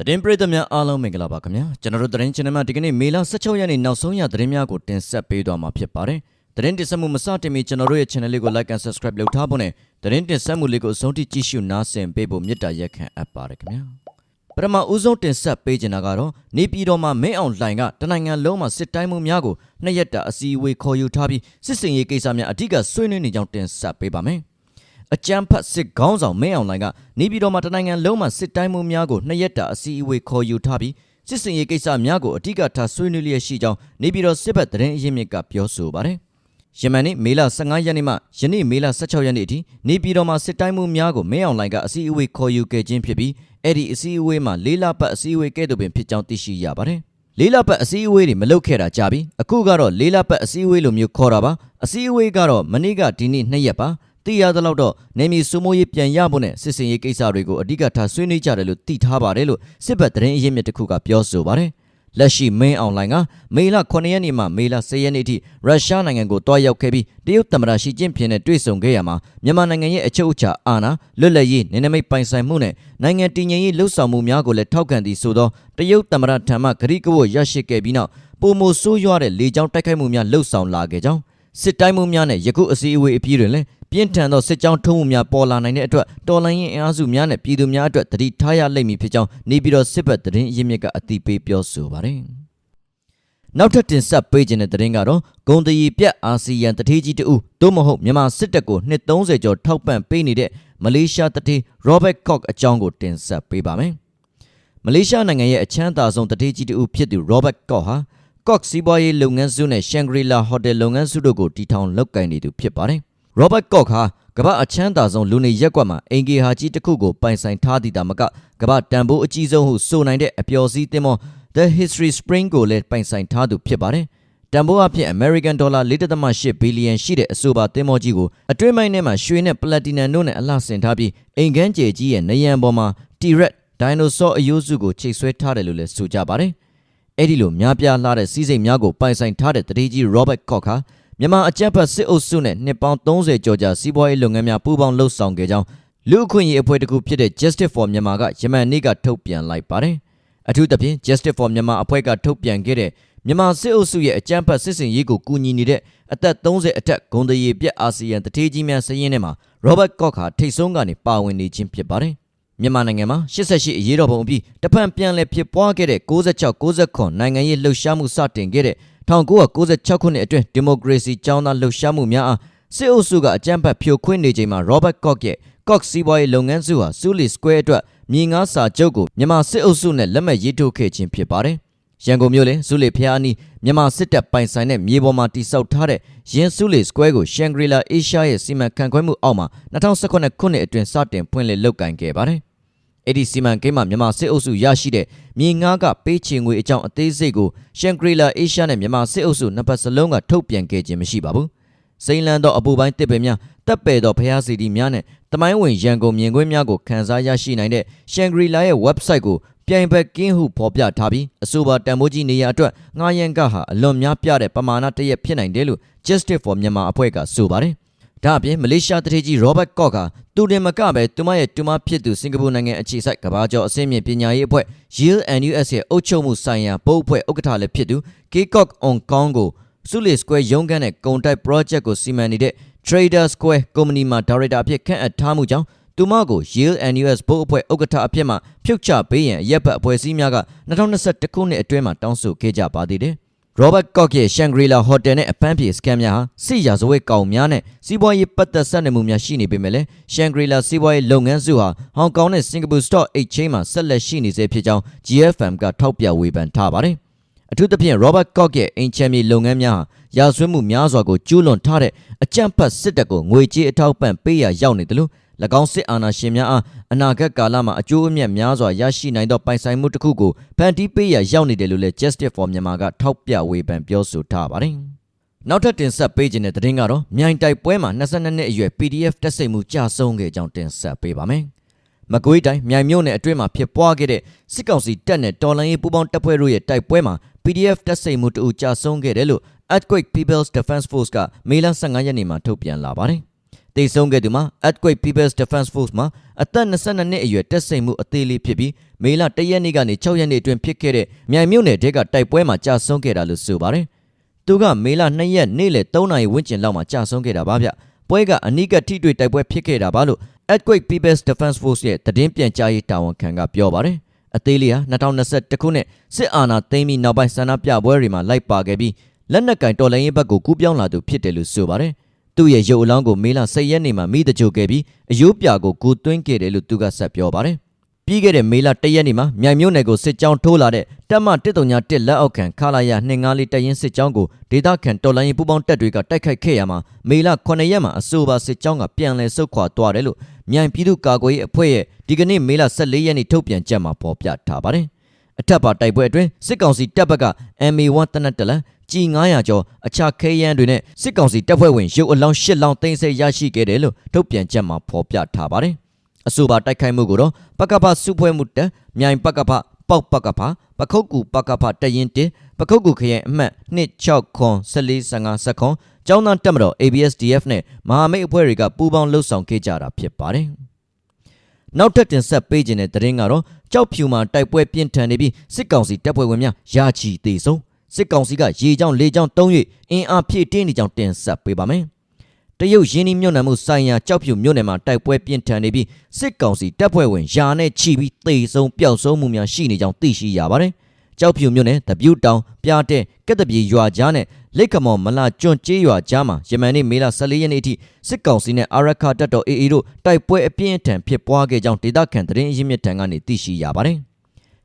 သတင်းပရိသတ်များအားလုံးမင်္ဂလာပါခင်ဗျာကျွန်တော်တို့သတင်း channel မှာဒီကနေ့မေလ16ရက်နေ့နောက်ဆုံးရသတင်းများကိုတင်ဆက်ပေးသွားမှာဖြစ်ပါတယ်သတင်းတင်ဆက်မှုမစတင်မီကျွန်တော်တို့ရဲ့ channel လေးကို like and subscribe လုပ်ထားဖို့နဲ့သတင်းတင်ဆက်မှုလေးကိုအဆုံးထိကြည့်ရှုနားဆင်ပေးဖို့မေတ္တာရက်ခံအပ်ပါတယ်ခင်ဗျာပထမဦးဆုံးတင်ဆက်ပေးချင်တာကတော့နေပြည်တော်မှာမင်းအောင်လှိုင်ကတနိုင်ငံလုံးမှာစစ်တိုင်းမှုများကိုနှစ်ရက်တာအစည်းအဝေးခေါ်ယူထားပြီးစစ်စင်ရေးကိစ္စများအဓိကဆွေးနွေးနေကြောင်းတင်ဆက်ပေးပါမယ် အကြမ်းဖက်စစ်ခေါင်းဆောင်မင်းအောင်လှိုင်ကနေပြည်တော်မှာတနိုင်ငံလုံးမှာစစ်တိုင်းမှုများကိုနှစ်ရက်တာအစည်းအဝေးခေါ်ယူထားပြီးစစ်စင်ရေးကိစ္စများကိုအဓိကထားဆွေးနွေးလျက်ရှိကြောင်းနေပြည်တော်စစ်ဘက်သတင်းအရင်းမြစ်ကပြောဆိုပါတယ်။ယမန်နေ့မေလ15ရက်နေ့မှယနေ့မေလ16ရက်နေ့အထိနေပြည်တော်မှာစစ်တိုင်းမှုများကိုမင်းအောင်လှိုင်ကအစည်းအဝေးခေါ်ယူခဲ့ခြင်းဖြစ်ပြီးအဲ့ဒီအစည်းအဝေးမှာလေးလပတ်အစည်းအဝေးကဲ့သို့ပင်ဖြစ်ကြောင်းသိရှိရပါတယ်။လေးလပတ်အစည်းအဝေးတွေမလုပ်ခဲ့တာကြာပြီအခုကတော့လေးလပတ်အစည်းအဝေးလိုမျိုးခေါ်တာပါအစည်းအဝေးကတော့မနေ့ကဒီနေ့နှစ်ရက်ပါ သိရသလောက်တော့နေမီစုမိုးရေးပြန်ရဖို့နဲ့စစ်စင်ရေးကိစ္စတွေကိုအဓိကထားဆွေးနွေးကြတယ်လို့သိထားပါတယ်လို့စစ်ဘက်သတင်းအရင်းမြစ်တစ်ခုကပြောဆိုပါတယ်လက်ရှိမင်းအွန်လိုင်းကမေလ9ရက်နေ့မှမေလ10ရက်နေ့ထိရုရှားနိုင်ငံကိုတွားရောက်ခဲ့ပြီးတရုတ်သမ္မတရှီကျင့်ဖျင်နဲ့တွေ့ဆုံခဲ့ရမှာမြန်မာနိုင်ငံရဲ့အချုပ်အခြာအာဏာလွတ်လပ်ရေးနေနမိတ်ပိုင်ဆိုင်မှုနဲ့နိုင်ငံတည်ငြိမ်ရေးလှုပ်ဆောင်မှုများကိုလည်းထောက်ခံသည်ဆိုသောတရုတ်သမ္မတထံမှဂရိကဝတ်ရရှိခဲ့ပြီးနောက်ပုံမိုဆိုးရွားတဲ့လေကြောင်းတိုက်ခိုက်မှုများလှုပ်ဆောင်လာခဲ့ကြောင်း စစ်တိုင်းမှုများနဲ့ယခုအစည်းအဝေးအပြီးတွင်လည်းပြင်းထန်သောစစ်ကြောင်းထုံးမှုများပေါ်လာနိုင်တဲ့အတွက်တော်လှန်ရေးအင်အားစုများနဲ့ပြည်သူများအတွက်တတိထားရလိမ့်မည်ဖြစ်ကြောင်းနေပြည်တော်စစ်ဘက်သတင်းအရင်းမြစ်ကအသိပေးပြောဆိုပါတယ်။နောက်ထပ်တင်ဆက်ပေးခြင်းတဲ့သတင်းကတော့ဂုံတရီပြတ်အာဆီယံတထေးကြီးတဦးသို့မဟုတ်မြန်မာစစ်တပ်ကိုနှစ်30ကျော်ထောက်ပံ့ပေးနေတဲ့မလေးရှားတထေး Robert Koch အကြောင်းကိုတင်ဆက်ပေးပါမယ်။မလေးရှားနိုင်ငံရဲ့အချမ်းသာဆုံးတထေးကြီးတဦးဖြစ်သူ Robert Koch ဟာ Koch စီးပွားရေးလုပ်ငန်းစုနဲ့ Shangri-La Hotel လုပ်ငန်းစုတို့ကိုတည်ထောင်လုပ်ကိုင်နေသူဖြစ်ပါတယ်။ Robert Koch ဟာကမ္ဘာအချမ်းသာဆုံးလူနေရက်ကွက်မှာအင်ဂေဟာကြီးတစ်ခုကိုပိုင်ဆိုင်ထားသည်တာမကကမ္ဘာတန်ဖိုးအကြီးဆုံးဟုဆိုနိုင်တဲ့အပျော်စီးသင်းမော The History Spring ကိုလည်းပိုင်ဆိုင်ထားသူဖြစ်ပါတယ်။တန်ဖိုးအဖြစ် American Dollar 4.8ဘီလီယံရှိတဲ့အဆိုပါသင်းမောကြီးကိုအတွင်းပိုင်းထဲမှာရွှေနဲ့ပလက်တီနမ်တို့နဲ့အလှဆင်ထားပြီးအိမ်ခန်းကျယ်ကြီးရဲ့နယံပေါ်မှာ T-Rex ဒိုင်နိုဆောအယိုးစုကိုချိတ်ဆွဲထားတယ်လို့လည်းဆိုကြပါတယ်။ အဲ့ဒီလိုများပြားလာတဲ့စီးစိမ်များကိုပိုင်ဆိုင်ထားတဲ့တတိကြီး Robert Koch ဟာမြန်မာအကြမ်းဖက်စစ်အုပ်စုနဲ့နှစ်ပေါင်း30ကျော်ကြာစီးပွားရေးလုပ်ငန်းများပူးပေါင်းလှုပ်ဆောင်ခဲ့ကြောင်းလူအခွင့်အရေးအဖွဲ့တစ်ခုဖြစ်တဲ့ Justice for Myanmar ကယမန်နေ့ကထုတ်ပြန်လိုက်ပါတယ်။အထူးသဖြင့် Justice for Myanmar အဖွဲ့ကထုတ်ပြန်ခဲ့တဲ့မြန်မာစစ်အုပ်စုရဲ့အကြမ်းဖက်စစ်စင်ရေးကိုကူညီနေတဲ့အသက်30အထက်ဂုံတရီပြက်အာဆီယံတထေးကြီးများစည်းရင်းထဲမှာ Robert Koch ဟာထိတ်ဆုံးကနေပါဝင်နေခြင်းဖြစ်ပါတယ်။ မြန်မာနိုင်ငံမှာ88အရေးတော်ပုံအပြီးတဖန်ပြန်လည်ဖြစ်ပွားခဲ့တဲ့66 69နိုင်ငံရေးလှုပ်ရှားမှုစတင်ခဲ့တဲ့1996ခုနှစ်အတွင်းဒီမိုကရေစီကျောင်းသားလှုပ်ရှားမှုများအားစစ်အုပ်စုကအကြမ်းဖက်ဖြိုခွင်းနေချိန်မှာ Robert Koch ရဲ့ Koch စီးပွားရေးလုပ်ငန်းစုဟာ Suli Square အတွက်မြေငါးစာချုပ်ကိုမြန်မာစစ်အုပ်စုနဲ့လက်မှတ်ရေးထိုးခဲ့ခြင်းဖြစ်ပါတယ်။ရန်ကုန်မြို့လေစုလေဖျားအနီးမြန်မာစစ်တပ်ပိုင်ဆိုင်တဲ့မြေပေါ်မှာတိစောက်ထားတဲ့ရင်းစုလေ Square ကို Shangri-La Asia ရဲ့စီမံခန့်ခွဲမှုအောက်မှာ2018ခုနှစ်အတွင်းစတင်ဖွင့်လှစ်လုပ်ကိုင်ခဲ့ပါတယ်။ အဲ့ဒီစီမံကိန်းမှာမြန်မာစစ်အုပ်စုရရှိတဲ့မြေငါးကပေးချေငွေအကြောင်းအသေးစိတ်ကို Shangri-La Asia နဲ့မြန်မာစစ်အုပ်စုနှစ်ပတ်စလုံးကထုတ်ပြန်ခဲ့ခြင်းမရှိပါဘူး။စိန်လန်းသောအပူပိုင်းတစ်ပင်များတပ်ပယ်သောဖျားစီတီများနဲ့တမိုင်းဝင်ရန်ကုန်မြင်ကွင်းများကိုခန်းစားရရှိနိုင်တဲ့ Shangri-La ရဲ့ website ကိုပြိုင်ဘက်ကင်းဟုဖော်ပြထားပြီးအဆိုပါတန်ဖိုးကြီးနေရာအတွက်ငှားရန်ကဟာအလွန်များပြတဲ့ပမာဏတစ်ရက်ဖြစ်နိုင်တယ်လို့ Justice for Myanmar အဖွဲ့ကဆိုပါတယ်။ ဒါအပြင်မလေးရှားတထေးကြီး Robert Koch ကသူတင်မကပဲသူမရဲ့တူမဖြစ်သူစင်ကာပူနိုင်ငံအခြေစိုက်ကမ္ဘာကျော်အစင်းမြင့်ပညာရေးအဖွဲ့ Yale NUS ရဲ့အုပ်ချုပ်မှုဆိုင်ရာဘုတ်အဖွဲ့ဥက္ကဋ္ဌလည်းဖြစ်သူ K-Koch On Kong ကိုစုလီ Square ရုံးခန်းနဲ့ကုန်တိုက် project ကိုစီမံနေတဲ့ Trader Square ကုမ္ပဏီမှာဒါရိုက်တာအဖြစ်ခန့်အပ်ထားမှုကြောင့်သူမကို Yale NUS ဘုတ်အဖွဲ့ဥက္ကဋ္ဌအဖြစ်မှဖြုတ်ချပေးရန်ရပ်ဘက်အဖွဲ့အစည်းများက2021ခုနှစ်အတွင်းမှာတောင်းဆိုခဲ့ကြပါသေးတယ်။ Robert Koch ရဲ့ Shangri-La Hotel နဲ့အပန်းဖြေစကန်များဟာစစ်ရာဇဝတ်ကောင်များနဲ့စီးပွားရေးပတ်သက်ဆက်နွယ်မှုများရှိနေပေမဲ့လည်း Shangri-La စီးပွားရေးလုပ်ငန်းစုဟာဟောင်ကောင်နဲ့စင်ကာပူ Stock Exchange မှာဆက်လက်ရှိနေစေဖြစ်ကြောင်း GFM ကထောက်ပြဝေဖန်ထားပါတယ်။အထူးသဖြင့် Robert Koch ရဲ့အင်ချမ်းမြေလုပ်ငန်းများဟာရာဇဝတ်မှုများစွာကိုကျူးလွန်ထားတဲ့အကြမ်းဖက်စစ်တပ်ကိုငွေကြေးအထောက်ပံ့ပေးရာရောက်နေတယ်လို့၎ င်းစစ်အာဏာရှင်များအားအနာဂတ်ကာလမှာအကျိုးအမြတ်များစွာရရှိနိုင်သောပိုင်ဆိုင်မှုတစ်ခုကိုဖန်တီးပေးရာရောက်နေတယ်လို့လည်း Justice for Myanmar ကထောက်ပြဝေဖန်ပြောဆိုထားပါတယ်။နောက်ထပ်တင်ဆက်ပေးခြင်းတဲ့သတင်းကတော့မြိုင်တိုက်ပွဲမှာ22နှစ်အရွယ် PDF တက်စိတ်မှုကြာဆုံးခဲ့ကြောင်းတင်ဆက်ပေးပါမယ်။မကွေးတိုင်းမြိုင်မြို့နယ်အတွင်းမှာဖြစ်ပွားခဲ့တဲ့စစ်ကောင်စီတပ်နဲ့တော်လှန်ရေးပူးပေါင်းတပ်ဖွဲ့တို့ရဲ့တိုက်ပွဲမှာ PDF တက်စိတ်မှုတအူကြာဆုံးခဲ့တယ်လို့ Earthquake People's Defense Force ကမေလ15ရက်နေ့မှာထုတ်ပြန်လာပါတယ်။ တေဆုံးခဲ့သူမှာ Earthquake People's Defense Force မှာအသက်22နှစ်အရွယ်တက်ဆိတ်မှုအသေးလေးဖြစ်ပြီးမေလ1ရက်နေ့ကနေ6ရက်နေ့အတွင်းဖြစ်ခဲ့တဲ့မြိုင်မြို့နယ်တဲကတိုက်ပွဲမှာကြာဆုံးခဲ့တာလို့ဆိုပါတယ်။သူကမေလ2ရက်နေ့လယ်3နာရီဝန်းကျင်လောက်မှာကြာဆုံးခဲ့တာပါဗျ။ပွဲကအနိကထိတွေ့တိုက်ပွဲဖြစ်ခဲ့တာပါလို့ Earthquake People's Defense Force ရဲ့သတင်းပြန်ကြားရေးတာဝန်ခံကပြောပါတယ်။အသေးလေးဟာ2021ခုနှစ်စစ်အာဏာသိမ်းပြီးနောက်ပိုင်းဆန္ဒပြပွဲတွေမှာလိုက်ပါခဲ့ပြီးလက်နက်ကင်တော်လှန်ရေးဘက်ကိုကူးပြောင်းလာသူဖြစ်တယ်လို့ဆိုပါတယ်။ သူ့ရဲ့ရုပ်အလောင်းကိုမေလ10ရက်နေ့မှာမိတကြိုခဲ့ပြီးအယိုးပြာကိုကူသွင်းခဲ့တယ်လို့သူကဆက်ပြောပါတယ်။ပြီးခဲ့တဲ့မေလ1ရက်နေ့မှာမြိုင်မြို့နယ်ကိုစစ်ကြောင်းထိုးလာတဲ့တပ်မ131လက်အောက်ခံခလာရ254တပ်ရင်းစစ်ကြောင်းကိုဒေသခံတော်လှန်ရေးပူးပေါင်းတပ်တွေကတိုက်ခိုက်ခဲ့ရမှာမေလ9ရက်မှာအဆိုပါစစ်ကြောင်းကပြန်လည်ဆုတ်ခွာသွားတယ်လို့မြိုင်ပြည်သူ့ကာကွယ်ရေးအဖွဲ့ရဲ့ဒီကနေ့မေလ14ရက်နေ့ထုတ်ပြန်ချက်မှာဖော်ပြထားပါတယ်။အထက်ပါတိုက်ပွဲအတွင်းစစ်ကောင်စီတပ်ဘက်က MA1 တနက်တလန် ကြီး900ကျော်အခြားခဲယမ်းတွေနဲ့စစ်ကောင်စီတပ်ဖွဲ့ဝင်ရုပ်အလောင်း၈လောင်းသိမ်းဆည်းရရှိခဲ့တယ်လို့ထုတ်ပြန်ချက်မှာဖော်ပြထားပါတယ်။အဆိုပါတိုက်ခိုက်မှုကိုတော့ပကပစုဖွဲ့မှုတပ်မြိုင်ပကပပေါက်ပကပပခုတ်ကူပကပတရင်တင်ပခုတ်ကူခရိုင်အမှတ်26ခွန်1455စက္ခွန်ကျောင်းသားတက်မတော် ABSDF နဲ့မဟာမိတ်အဖွဲ့တွေကပူးပေါင်းလှုပ်ဆောင်ခဲ့ကြတာဖြစ်ပါတယ်။နောက်ထပ်တင်ဆက်ပေးခြင်းတဲ့သတင်းကတော့ကြောက်ဖြူမှာတိုက်ပွဲပြင်းထန်နေပြီးစစ်ကောင်စီတပ်ဖွဲ့ဝင်များရာချီသေးဆုံး စစ်ကောင်စီကရေကြောင်းလေကြောင်းတုံး၍အင်အားဖြည့်တင်းနေကြောင်းတင်ဆက်ပေးပါမယ်။တရုတ်ရင်းနှီးမြုပ်နှံမှုဆိုင်ရာကြောက်ဖြူမြို့နယ်မှာတိုက်ပွဲပြင်းထန်နေပြီးစစ်ကောင်စီတပ်ဖွဲ့ဝင်ယာနဲ့ချီပြီးတေဆုံးပျောက်ဆုံးမှုများရှိနေကြောင်းသိရှိရပါတယ်။ကြောက်ဖြူမြို့နယ်တပြူတောင်ပြားတဲ့ကက်တပြေရွာကြားနဲ့လိတ်ကမော်မလာကျွန်းကျေးရွာကြားမှာယမန်နေ့မေလ14ရက်နေ့အထိစစ်ကောင်စီနဲ့အာရခတပ်တော် AA တို့တိုက်ပွဲအပြင်းအထန်ဖြစ်ပွားခဲ့ကြောင်းဒေသခံသတင်းရင်းမြစ်ထံကနေသိရှိရပါတယ်။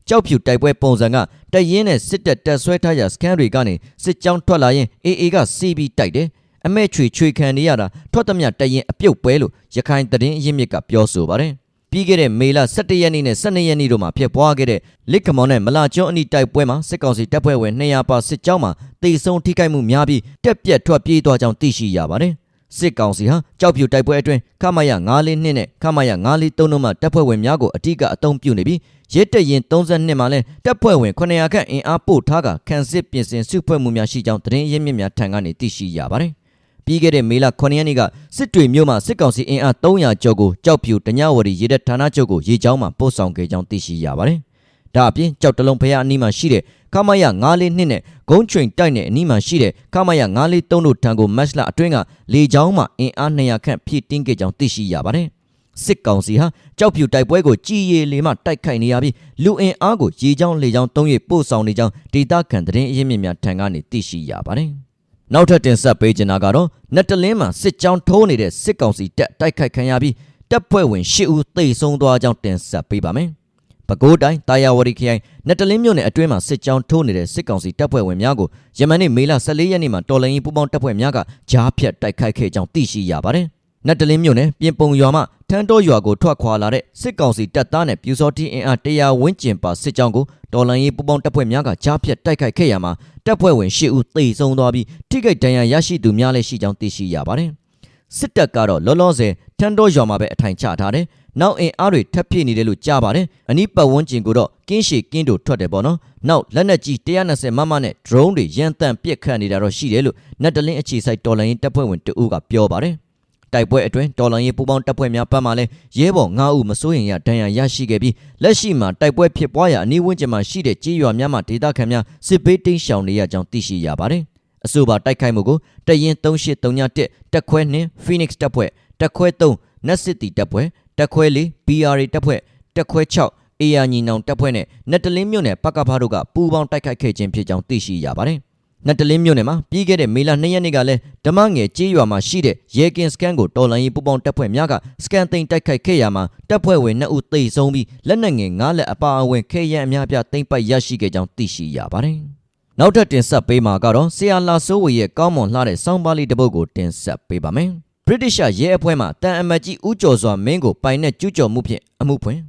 ကြောက်ဖြူတိုက်ပွဲပုံစံကတရင်နဲ့စစ်တပ်တပ်ဆွဲထားရာစကန်တွေကနေစစ်ကြောင်းထွက်လာရင် AA ကစီးပြီးတိုက်တယ်အမဲချွေချွေခံနေရတာထွက်သမျှတရင်အပြုတ်ပွဲလို့ရခိုင်သတင်းရင်းမြစ်ကပြောဆိုပါတယ်ပြီးခဲ့တဲ့မေလ17ရက်နေ့နဲ့12ရက်နေ့တို့မှာဖြစ်ပွားခဲ့တဲ့လစ်ကမော်နဲ့မလာကျွန်းအနီးတိုက်ပွဲမှာစစ်ကောင်စီတပ်ဖွဲ့ဝင်200ပါစစ်ကြောင်းမှာတေဆုံထိခိုက်မှုများပြီးတက်ပြက်ထွက်ပြေးသွားကြောင်းသိရှိရပါတယ် စစ်ကောင်စီဟာကြောက်ဖြူတိုက်ပွဲအတွင်းခမရ942နဲ့ခမရ943တို့မှတပ်ဖွဲ့ဝင်များကိုအထူးကအုံပြုနေပြီးရဲတပ်ရင်32မှာလည်းတပ်ဖွဲ့ဝင်900ခန့်အင်အားပို့ထားကခန့်စစ်ပြင်ဆင်စုဖွဲ့မှုများရှိကြောင်းသတင်းရင်းမြစ်များထံကနေသိရှိရပါတယ်။ပြီးခဲ့တဲ့မေလ9ရက်နေ့ကစစ်တွေမြို့မှာစစ်ကောင်စီအင်အား300ကျော်ကိုကြောက်ဖြူတညဝရီရေတပ်ဌာနချုပ်ကိုရေချောင်းမှာပို့ဆောင်ခဲ့ကြောင်းသိရှိရပါတယ်။ ဒါအပြင်ကြောက်တလုံးဖျားအနီးမှာရှိတဲ့ခမရ942နဲ့ဂုံးချွင်တိုက်နဲ့အနီးမှာရှိတဲ့ခမရ943တို့ထံကိုမတ်လအတွင်းကလေချောင်းမှာအင်အား200ခန့်ဖြည့်တင်းခဲ့ကြောင်းသိရှိရပါတယ်။စစ်ကောင်စီဟာကြောက်ဖြူတိုက်ပွဲကိုကြည်ရည်လေမှတိုက်ခိုက်နေရပြီးလူအင်အားကိုရေချောင်းလေချောင်းသုံး၍ပို့ဆောင်နေကြောင်းဒေတာခန်သတင်းအရင်းမြစ်များထံကနေသိရှိရပါတယ်။နောက်ထပ်တင်ဆက်ပေးချင်တာကတော့နက်တလင်းမှာစစ်ကြောင်းထိုးနေတဲ့စစ်ကောင်စီတပ်တိုက်ခိုက်ခံရပြီးတပ်ဖွဲ့ဝင်၈ဦးသေဆုံးသွားကြောင်းတင်ဆက်ပေးပါမယ်။ ပဲခူးတိုင်းတာယာဝတီခရိုင်နက်တလင်းမြို့နယ်အတွင်းမှာစစ်ကြောင်းထိုးနေတဲ့စစ်ကောင်စီတပ်ဖွဲ့ဝင်များကိုယမန်နေ့မေလ14ရက်နေ့မှာတော်လိုင်းရင်ပူပေါင်းတပ်ဖွဲ့များကကြားဖြတ်တိုက်ခိုက်ခဲ့ကြောင်းသိရှိရပါတယ်။နက်တလင်းမြို့နယ်ပြင်ပုံရွာမှထန်းတော်ရွာကိုထွက်ခွာလာတဲ့စစ်ကောင်စီတပ်သားနဲ့ပြူစောတိအင်အား100ဝန်းကျင်ပါစစ်ကြောင်းကိုတော်လိုင်းရင်ပူပေါင်းတပ်ဖွဲ့များကကြားဖြတ်တိုက်ခိုက်ခဲ့ရမှာတပ်ဖွဲ့ဝင်၈ဦးသေဆုံးသွားပြီးထိခိုက်ဒဏ်ရာရရှိသူများလည်းရှိကြောင်းသိရှိရပါတယ်။စစ်တပ်ကတော့လောလောဆယ်ထန်းတော်ရွာမှာပဲအထိုင်ချထားတယ်။ နောက်အင်အားတွေထပ်ပြည့်နေတယ်လို့ကြားပါတယ်။အနီးပတ်ဝန်းကျင်ကိုတော့ကင်းရှည်ကင်းတို့ထွက်တယ်ပေါ့နော်။နောက်လက်နက်ကြီး120မမနဲ့ drone တွေရန်တန်ပစ်ခတ်နေတာတော့ရှိတယ်လို့နက်တလင်းအခြေစိုက်တော်လိုင်းတပ်ဖွဲ့ဝင်တအူးကပြောပါတယ်။တိုက်ပွဲအတွင်းတော်လိုင်းရေးပူပေါင်းတပ်ဖွဲ့များပတ်မှလည်းရဲဘော်9ဦးမစိုးရင်ရဒဏ်ရာရရှိခဲ့ပြီးလက်ရှိမှာတိုက်ပွဲဖြစ်ပွားရာအနီးဝန်းကျင်မှာရှိတဲ့ကြေးရွာများမှာဒေသခံများစစ်ပေးတိမ်းရှောင်နေရကြောင်းသိရှိရပါတယ်။အဆိုပါတိုက်ခိုက်မှုကိုတရင်3831တက်ခွဲ2 Phoenix တပ်ဖွဲ့တက်ခွဲ3နက်စစ်တီတပ်ဖွဲ့ တက်ခွဲ4 BRA တပ်ဖွဲ့တက်ခွဲ6အေယာညီနောင်တပ်ဖွဲ့နဲ့နက်တလင်းမြို့နယ်ပကဖားတို့ကပူးပေါင်းတိုက်ခိုက်ခဲ့ခြင်းဖြစ်ကြောင်းသိရှိရပါတယ်။နက်တလင်းမြို့နယ်မှာပြီးခဲ့တဲ့မေလ2ရက်နေ့ကလည်းဓမ္မငယ်ကြေးရွာမှာရှိတဲ့ရဲကင်စကန်ကိုတော်လိုင်းရေးပူးပေါင်းတပ်ဖွဲ့များကစကန်သိမ်းတိုက်ခိုက်ခဲ့ရမှာတပ်ဖွဲ့ဝင်2ဦးသေဆုံးပြီးလက်နက်ငယ်9လက်အပါအဝင်ခဲယမ်းအများပြားသိမ်းပိုက်ရရှိခဲ့ကြောင်းသိရှိရပါတယ်။နောက်ထပ်တင်ဆက်ပေးမှာကတော့ဆီယာလာဆိုးဝေရဲ့ကောင်းမွန်လှတဲ့စောင်းပါးလေးတစ်ပုဒ်ကိုတင်ဆက်ပေးပါမယ်။ British ရဲအဖွဲ့မှတန်အမတ်ကြီးဦးကျော်စွာမင်းကိုပိုင်နဲ့ကျူးကျော်မှုဖြင့်အမှုဖွင့်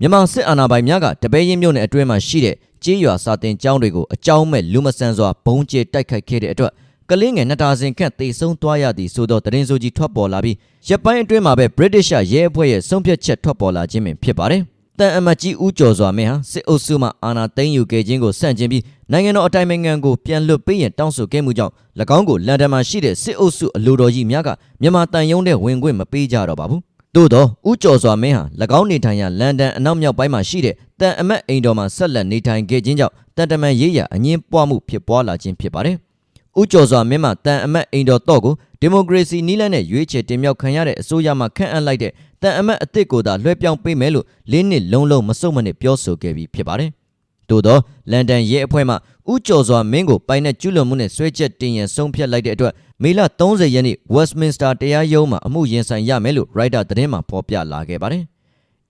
မြန်မာစစ်အာဏာပိုင်များကတပည့်ရင်မြို့နယ်အတွင်းမှာရှိတဲ့ကြေးရွာစာတင်ကျောင်းတွေကိုအကြောင်းမဲ့လူမဆန်စွာဘုံကျဲတိုက်ခိုက်ခဲ့တဲ့အတွက်ကလင်းငယ်နှစ်တာစင်ခန့်တေဆုံးသွားရသည်ဆိုသောသတင်းစိုးကြီးထွက်ပေါ်လာပြီးရပ်ပိုင်းအတွင်းမှာပဲ British ရဲအဖွဲ့ရဲ့ဆုံးဖြတ်ချက်ထွက်ပေါ်လာခြင်းပင်ဖြစ်ပါတယ် တန်အမတ်ကြီးဦးကျော်စွာမင်းဟာစစ်အုပ်စုမှအာဏာသိမ်းယူခဲ့ခြင်းကိုစန့်ကျင်ပြီးနိုင်ငံတော်အတိုင်ပင်ခံကိုပြန်လွှတ်ပေးရန်တောင်းဆိုခဲ့မှုကြောင့်၎င်းကိုလန်ဒန်မှာရှိတဲ့စစ်အုပ်စုအလိုတော်ကြီးများကမြန်မာတန်ယုံတဲ့ဝင်ခွင့်မပေးကြတော့ပါဘူး။သို့သောဦးကျော်စွာမင်းဟာ၎င်းနေထိုင်ရာလန်ဒန်အနောက်မြောက်ပိုင်းမှာရှိတဲ့တန်အမတ်အိမ်တော်မှာဆက်လက်နေထိုင်ခဲ့ခြင်းကြောင့်တန်တမန်ရေးရာအငင်းပွားမှုဖြစ်ပွားလာခြင်းဖြစ်ပါတယ်။ ဦးကျော်စွာမင်းမှတန်အမတ်အိမ်တော်တော့ကိုဒီမိုကရေစီနည်းလမ်းနဲ့ရွေးချယ်တင်မြှောက်ခံရတဲ့အစိုးရမှခန့်အပ်လိုက်တဲ့တန်အမတ်အစ်စ်ကိုသာလွှဲပြောင်းပေးမယ်လို့လေးနှစ်လုံးလုံးမစုံမနစ်ပြောဆိုခဲ့ပြီးဖြစ်ပါတယ်။သို့သောလန်ဒန်ရဲအဖွဲ့မှဦးကျော်စွာမင်းကိုပိုင်နဲ့ကျူးလွန်မှုနဲ့ဆွဲချက်တင်ရန်ဆုံးဖြတ်လိုက်တဲ့အတွက်မေလ30ရက်နေ့ Westminster တရားရုံးမှာအမှုရင်ဆိုင်ရမယ်လို့ Reuters သတင်းမှာဖော်ပြလာခဲ့ပါတယ်။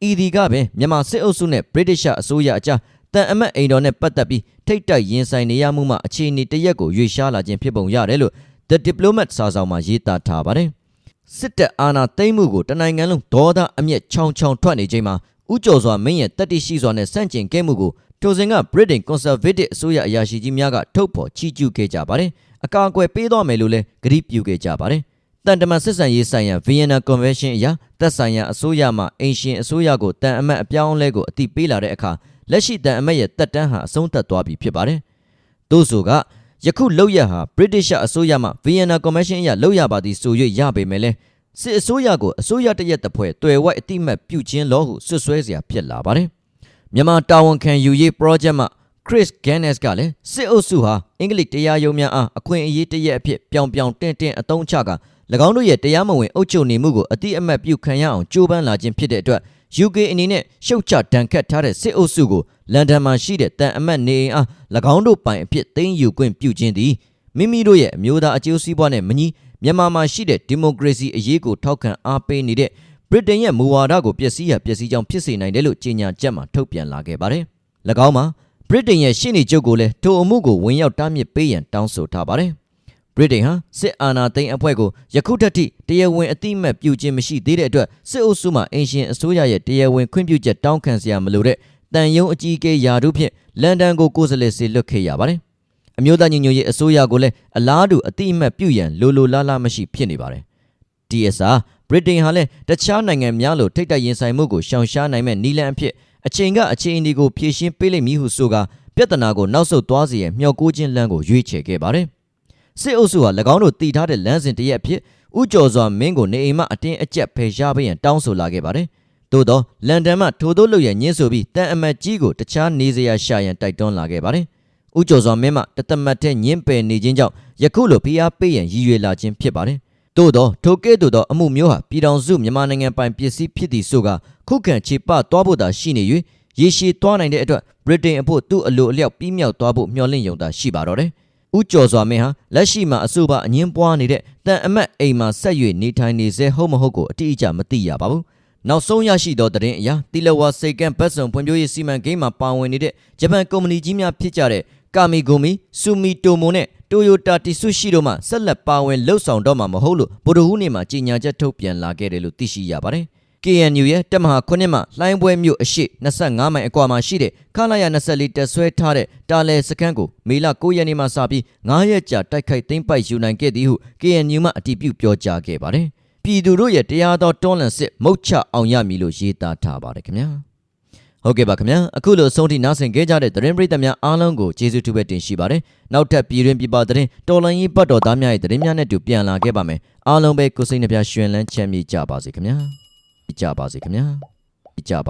ED ကပဲမြန်မာစစ်အုပ်စုနဲ့ British အစိုးရအကြား တန်အမတ်အိမ်တော်နဲ့ပတ်သက်ပြီးထိတ်တိုက်ရင်ဆိုင်နေရမှုမှအခြေအနေတရက်ကိုရွေ့ရှားလာခြင်းဖြစ်ပုံရတယ်လို့ The Diplomat စာဆောင်မှာရေးသားထားပါတယ်။စစ်တပ်အာဏာသိမ်းမှုကိုတနိုင်ငံလုံးဒေါသအမျက်ချောင်းချောင်းထွက်နေချိန်မှာဥကျော်စွာမင်းရဲ့တက်တိရှိစွာနဲ့စန့်ကျင်ခဲ့မှုကိုထိုစဉ်က Britain Conservative အစိုးရအရာရှိကြီးများကထုတ်ဖော်ချီးကျူးခဲ့ကြပါတယ်။အကာအကွယ်ပေးသွားမယ်လို့လည်းကတိပြုခဲ့ကြပါတယ်။တန်တမန်စစ်ဆန်ရေးဆိုင်ရာ Vienna Convention အရသက်ဆိုင်ရာအစိုးရမှအင်ရှင်အစိုးရကိုတန်အမတ်အပြောင်းအလဲကိုအတိပေးလာတဲ့အခါ လက်ရှိတန်အမတ်ရဲ့တက်တန်းဟာအဆုံးသတ်သွားပြီဖြစ်ပါတယ်။သို့ဆိုကယခုလောက်ရဟာ British အစိုးရမှ Vienna Convention အရလောက်ရပါသည်ဆို၍ရပေမဲ့လဲစစ်အစိုးရကိုအစိုးရတရက်တစ်ဖွဲ့တွယ်ဝိုက်အတိမတ်ပြုခြင်းလို့ဟုဆွဆွဲเสียဖြစ်လာပါတယ်။မြန်မာတာဝန်ခံယူရေး project မှ Chris Gaines ကလည်းစစ်အုပ်စုဟာအင်္ဂလိပ်တရားရုံးများအားအခွင့်အရေးတရက်အဖြစ်ပြောင်ပြောင်တင်းတင်းအသုံးချက၎င်းတို့ရဲ့တရားမဝင်အုပ်ချုပ်နေမှုကိုအတိအမတ်ပြုခံရအောင်ကြိုးပမ်းလာခြင်းဖြစ်တဲ့အတွက် UK အနေနဲ့ရှုတ်ချတန်ခတ်ထားတဲ့စစ်အုပ်စုကိုလန်ဒန်မှာရှိတဲ့တန်အမတ်နေအိမ်အား၎င်းတို့ပိုင်အဖြစ်သိမ်းယူခွင့်ပြုခြင်းသည်မိမိတို့ရဲ့အမျိုးသားအကျိုးစီးပွားနဲ့မညီမြန်မာမှာရှိတဲ့ဒီမိုကရေစီအရေးကိုထောက်ခံအားပေးနေတဲ့ဗြိတိန်ရဲ့မူဝါဒကိုပျက်စီးရပျက်စီးကြောင်းဖြစ်စေနိုင်တယ်လို့ကြေညာချက်မှာထုတ်ပြန်လာခဲ့ပါတယ်။၎င်းမှာဗြိတိန်ရဲ့ရှေ့နေချုပ်ကိုလည်းထိုအမှုကိုဝင်ရောက်တားမြစ်ပေးရန်တောင်းဆိုထားပါတယ်။ ဗြိတိန်ဟာစစ်အာဏာသိမ်းအဖွဲ့ကိုယခုထက်ထိတရားဝင်အတိအမှတ်ပြုခြင်းမရှိသေးတဲ့အတွက်စစ်အုပ်စုမှအင်ရှင်အစိုးရရဲ့တရားဝင်ခွင့်ပြုချက်တောင်းခံစရာမလိုတဲ့တန်ယုံအကြီးအကဲယာတို့ဖြင့်လန်ဒန်ကိုကိုယ်စားလှယ်စေလွှတ်ခဲ့ရပါတယ်။အမျိုးသားညီညွတ်ရေးအစိုးရကိုလည်းအလားတူအတိအမှတ်ပြုရန်လိုလိုလားလားမရှိဖြစ်နေပါတယ်။ DSR ဗြိတိန်ဟာလည်းတခြားနိုင်ငံများလိုထိတ်တိုက်ရင်ဆိုင်မှုကိုရှောင်ရှားနိုင်မဲ့နည်းလမ်းအဖြစ်အချိန်ကအခြေအနေကိုဖြည့်ရှင်းပေးလိမ့်မည်ဟုဆိုကာပြဿနာကိုနောက်ဆုတ်သွားစေရန်မျှော်ကိုးခြင်းလမ်းကိုရွေးချယ်ခဲ့ပါတယ်။ စစ်အုပ်စုဟာ၎င်းတို့တည်ထားတဲ့လမ်းစဉ်တစ်ရက်အဖြစ်ဥကျော်စွာမင်းကိုနေအိမ်မှအတင်းအကျပ်ဖယ်ရှားပေးရန်တောင်းဆိုလာခဲ့ပါတယ်။သို့သောလန်ဒန်မှထိုသို့လုပ်ရန်ညှင်းဆိုပြီးတန်အမတ်ကြီးကိုတခြားနေစရာရှာရန်တိုက်တွန်းလာခဲ့ပါတယ်။ဥကျော်စွာမင်းမှတသမတ်တဲ့ညှင်းပယ်နေခြင်းကြောင့်ယခုလိုဖိအားပေးရန်ရည်ရွယ်လာခြင်းဖြစ်ပါတယ်။သို့သောထိုကဲ့သို့သောအမှုမျိုးဟာပြည်ထောင်စုမြန်မာနိုင်ငံပိုင်ပစ္စည်းဖြစ်သည်ဆိုကခုခံခြေပသွားဖို့သာရှိနေ၍ရေရှည်သွားနိုင်တဲ့အတွက်ဗြိတိန်အဖို့သူ့အလိုအလျောက်ပြီးမြောက်သွားဖို့မျှော်လင့်ယုံသာရှိပါတော့တယ်။ ဦးကျော်စွာမင်းဟာလက်ရှိမှာအဆိုပါအငင်းပွားနေတဲ့တန်အမတ်အိမ်မှာဆက်၍နေထိုင်နေစေဟုတ်မဟုတ်ကိုအတိအကျမသိရပါဘူး။နောက်ဆုံးရရှိသောသတင်းအရတီလဝါစိတ်ကံပတ်စုံဖွံ့ဖြိုးရေးစီမံကိန်းမှာပါဝင်နေတဲ့ဂျပန်ကုမ္ပဏီကြီးများဖြစ်ကြတဲ့ကာမီဂိုမီဆူမီတိုမိုနဲ့တိုယိုတာတီဆူရှိတို့မှဆက်လက်ပါဝင်လှုပ်ဆောင်တော့မှာမဟုတ်လို့ဗိုလ်တော်ဟူးနေမှာကြေညာချက်ထုတ်ပြန်လာခဲ့တယ်လို့သိရှိရပါတယ်။ KNU ရဲ့တက်မဟာ9မှလှိုင်းပွဲမြို့အရှိ25မိုင်အကွာမှာရှိတဲ့ခလာရ24တက်ဆွဲထားတဲ့တာလဲစခန်းကိုမေလ9ရက်နေ့မှစပြီး9ရက်ကြာတိုက်ခိုက်သိမ်းပိုက်ယူနိုင်ခဲ့သည်ဟု KNU မှအတည်ပြုပြောကြားခဲ့ပါတယ်။ပြည်သူတို့ရဲ့တရားတော်တွန်းလှန်စစ်မုတ်ချအောင်ရမည်လို့ရေးသားထားပါတယ်ခင်ဗျာ။ဟုတ်ကဲ့ပါခင်ဗျာအခုလိုအဆုံးထိနားဆင်ခဲ့ကြတဲ့သတင်းပရိသတ်များအားလုံးကိုကျေးဇူးတူပဲတင်ရှိပါတယ်နောက်ထပ်ပြည်တွင်ပြည်ပသတင်းတော်လန်ရေးပတ်တော်သားများရဲ့သတင်းများနဲ့တူပြန်လာခဲ့ပါမယ်အားလုံးပဲကိုယ်စိတ်နှပြရှင်လန်းချမ်းမြေ့ကြပါစေခင်ဗျာ ကြပါစေခင်ဗျာကြပါ